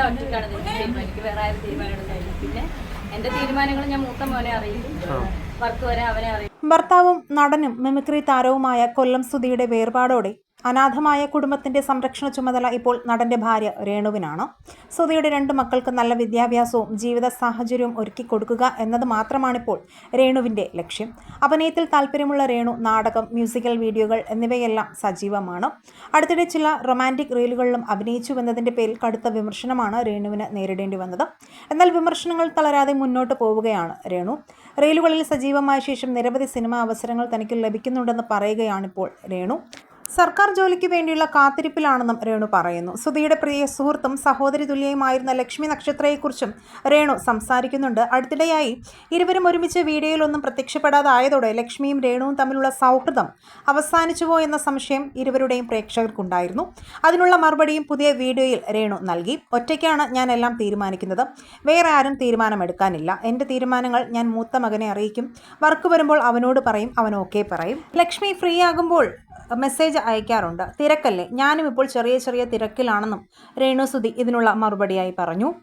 എല്ലാം ഒറ്റയ്ക്കാണ് എനിക്ക് വേറെ ആരും തീരുമാനം എടുക്കാനില്ല. പിന്നെ എന്റെ തീരുമാനങ്ങൾ ഞാൻ മൂത്ത മോനെ അറിയിക്കും വർക്ക് വരെ അവനെ അറിയിക്കും ഭർത്താവും നടനും മിമിക്രി താരവുമായ കൊല്ലം സുധിയുടെ വേർപാടോടെ അനാഥമായ കുടുംബത്തിന്റെ സംരക്ഷണ ചുമതല ഇപ്പോൾ നടന്റെ ഭാര്യ രേണുവിനാണ്. സുധയുടെ രണ്ട് മക്കൾക്ക് നല്ല വിദ്യാഭ്യാസവും ജീവിത സാഹചര്യവും ഒരുക്കി കൊടുക്കുക എന്നത് മാത്രമാണിപ്പോൾ രേണുവിന്റെ ലക്ഷ്യം. അഭിനയത്തിൽ താല്പര്യമുള്ള രേണു നാടകം മ്യൂസിക്കൽ വീഡിയോകൾ എന്നിവയെല്ലാം സജീവമാണ്. അടുത്തിടെ ചില റൊമാന്റിക് റീലുകളിലും അഭിനയിച്ചു എന്നതിന്റെ പേരിൽ കടുത്ത വിമർശനമാണ് രേണുവിന് നേരിടേണ്ടി വന്നത്. എന്നാൽ വിമർശനങ്ങൾ തളരാതെ മുന്നോട്ട് പോവുകയാണ് രേണു. റീലുകളിൽ സജീവമായ ശേഷം നിരവധി സിനിമാ അവസരങ്ങൾ തനിക്ക് ലഭിക്കുന്നുണ്ടെന്ന് പറയുകയാണിപ്പോൾ രേണു. സർക്കാർ ജോലിക്ക് വേണ്ടിയുള്ള കാത്തിരിപ്പിലാണെന്നും രേണു പറയുന്നു. സുധിയുടെ പ്രിയ സുഹൃത്തും സഹോദരി തുല്യയുമായിരുന്ന ലക്ഷ്മി നക്ഷത്രയെക്കുറിച്ചും രേണു സംസാരിക്കുന്നുണ്ട്. അടുത്തിടെയായി ഇരുവരും ഒരുമിച്ച് വീഡിയോയിലൊന്നും പ്രത്യക്ഷപ്പെടാതായതോടെ ലക്ഷ്മിയും രേണുവും തമ്മിലുള്ള സൗഹൃദം അവസാനിച്ചുവോ എന്ന സംശയം ഇരുവരുടെയും പ്രേക്ഷകർക്കുണ്ടായിരുന്നു. അതിനുള്ള മറുപടിയും പുതിയ വീഡിയോയിൽ രേണു നൽകി. ഒറ്റയ്ക്കാണ് ഞാൻ എല്ലാം തീരുമാനിക്കുന്നത്. വേറെ ആരും തീരുമാനമെടുക്കാനില്ല. എന്റെ തീരുമാനങ്ങൾ ഞാൻ മൂത്ത മകനെ അറിയിക്കും. വർക്ക് വരുമ്പോൾ അവനോട് പറയും അവൻ ഓക്കെ പറയും. ലക്ഷ്മി ഫ്രീ ആകുമ്പോൾ മെസ്സേജ് അയക്കാറുണ്ട്. തിരക്കല്ലേ? ഞാനും ഇപ്പോൾ ചെറിയ ചെറിയ തിരക്കിലാണെന്നും രേണുസുതി ഇതിനുള്ള മറുപടിയായി പറഞ്ഞു.